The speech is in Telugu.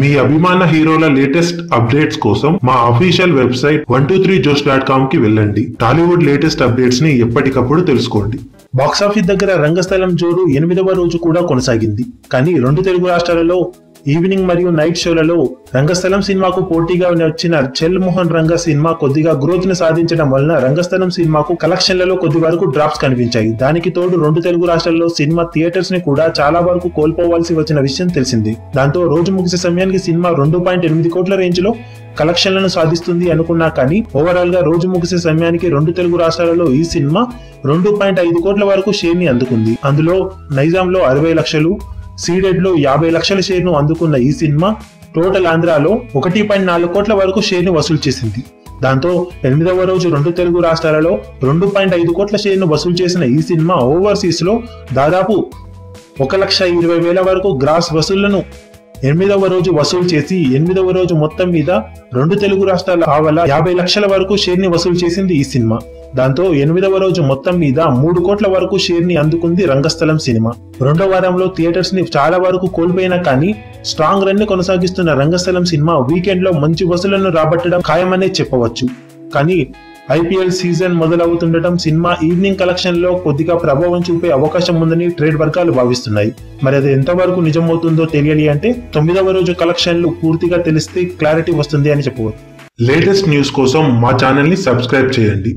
మీ అభిమాన హీరోల లేటెస్ట్ అప్డేట్స్ కోసం మా official website one two three జోష్ డాట్ కామ్కి వెళ్ళండి. టాలీవుడ్ లేటెస్ట్ అప్డేట్స్ని ఎప్పటికప్పుడు తెలుసుకోండి. బాక్సాఫీస్ దగ్గర రంగస్థలం జోరు ఎనిమిదవ రోజు కూడా కొనసాగింది. కానీ రెండు తెలుగు రాష్ట్రాలలో ఈవినింగ్ మరియు నైట్ షోలలో రంగస్థలం సినిమాకు పోటీగా వచ్చిన చెల్ మోహన్ రంగ సినిమా కొద్దిగా గ్రోత్ని సాధించడం వలన రంగస్థలం సినిమాకు కలెక్షన్లలో కొద్ది వరకు డ్రాప్స్ కనిపించాయి. దానికి తోడు రెండు తెలుగు రాష్ట్రాల్లో సినిమా థియేటర్స్ని కూడా చాలా వరకు కోల్పోవాల్సి వచ్చిన విషయం తెలిసింది. దాంతో రోజు ముగిసే సమయానికి సినిమా రెండు పాయింట్ ఎనిమిది కోట్ల రేంజ్లో కలెక్షన్లను సాధిస్తుంది అనుకున్నా కానీ ఓవరాల్గా రోజు ముగిసే సమయానికి రెండు తెలుగు రాష్ట్రాలలో ఈ సినిమా రెండు పాయింట్ ఐదు కోట్ల వరకు షేర్ని అందుకుంది. అందులో నైజాంలో అరవై లక్షలు సీడెడ్లో యాభై లక్షల షేర్ను అందుకున్న ఈ సినిమా టోటల్ ఆంధ్రాలో ఒకటి పాయింట్ నాలుగు కోట్ల వరకు షేర్ను వసూలు చేసింది. దాంతో ఎనిమిదవ రోజు రెండు తెలుగు రాష్ట్రాలలో రెండు పాయింట్ ఐదు కోట్ల షేర్ను వసూలు చేసిన ఈ సినిమా ఓవర్సీస్లో దాదాపు ఒక లక్ష ఇరవై వేల వరకు గ్రాస్ వసూళ్ళను ఎనిమిదవ రోజు వసూలు చేసి ఎనిమిదవ రోజు మొత్తం మీద రెండు తెలుగు రాష్ట్రాల ఆవల యాభై లక్షల వరకు షేర్ని వసూలు చేసింది ఈ సినిమా. దాంతో ఎనిమిదవ రోజు మొత్తం మీద మూడు కోట్ల వరకు షేర్ని అందుకుంది రంగస్థలం సినిమా. రెండో వారంలో థియేటర్స్ని చాలా వరకు కోల్పోయినా కానీ స్ట్రాంగ్ రన్ని కొనసాగిస్తున్న రంగస్థలం సినిమా వీకెండ్లో మంచి వసూలను రాబట్టడం ఖాయమనే చెప్పవచ్చు. కానీ ఐపీఎల్ సీజన్ మొదలవుతుండటం సినిమా ఈవినింగ్ కలెక్షన్లో కొద్దిగా ప్రభావం చూపే అవకాశం ఉందని ట్రేడ్ వర్గాలు భావిస్తున్నాయి. మరి అది ఎంతవరకు నిజమవుతుందో తెలియాలి అంటే తొమ్మిదవ రోజు కలెక్షన్లు పూర్తిగా తెలిస్తే క్లారిటీ వస్తుంది అని చెప్పవచ్చు. లేటెస్ట్ న్యూస్ కోసం మా ఛానల్ని సబ్స్క్రైబ్ చేయండి.